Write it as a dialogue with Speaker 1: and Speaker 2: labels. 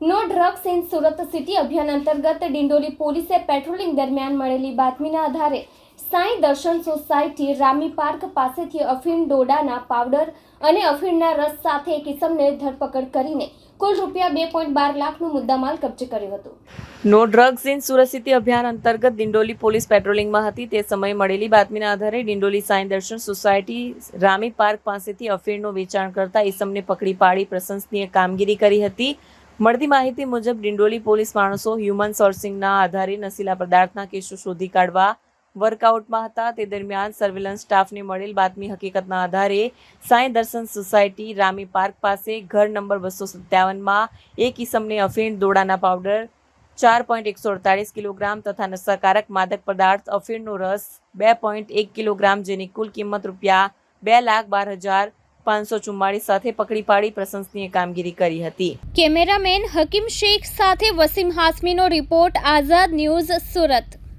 Speaker 1: No drugs in Surat city અભિયાન અંતર્ગત ડિંડોલી પોલીસે પેટ્રોલિંગ દરમિયાન મળેલી બાતમીના આધારે સાંઈ દર્શન સોસાયટી રામી પાર્ક પાસેથી અફીણ ડોડાના પાવડર અને અફીણના રસ સાથે એક ઇસમને ધરપકડ કરીને કુલ રૂપિયા બે પોઈન્ટ બાર લાખનું મુદ્દામાલ કબજે કર્યું હતું.
Speaker 2: No drugs in Surat city અભિયાન અંતર્ગત દિંડોલી પોલીસ પેટ્રોલિંગમાં હતી. તે સમયે મળેલી બાતમીના આધારે દિંડોલી સાંઈ દર્શન સોસાયટી રામી પાર્ક પાસેથી અફીણનું વેચાણ કરતા ઈસમને પકડી પાડી પ્રશંસનીય કામગીરી કરી હતી. મળતી માહિતી મુજબ દિંડોલી પોલીસ માણસો હ્યુમન સોર્સિંગના આધારે નશીલા પદાર્થના કેસો શોધી કાઢવા વર્કઆઉટમાં હતા. તે દરમિયાન સર્વેલન્સ સ્ટાફને મળેલ બાતમી હકીકતના આધારે સાંઈ દર્શન સોસાયટી રામી પાર્ક પાસે ઘર નંબર બસો સત્તાવનમાં એક ઈસમને અફીણ દોડાના પાવડર ચાર પોઈન્ટ એકસો અડતાળીસ કિલોગ્રામ તથા નશાકારક માદક પદાર્થ અફીણનો રસ બે પોઈન્ટ એક કિલોગ્રામ જેની કુલ કિંમત રૂપિયા બે લાખ બાર હજાર પાંચસો ચુમ્માળીસ સાથે પકડી પાડી પ્રશંસનીય કામગીરી કરી હતી.
Speaker 1: કેમેરામેન હકીમ શેખ સાથે વસીમ હાસમીનો રિપોર્ટ આઝાદ ન્યૂઝ સુરત.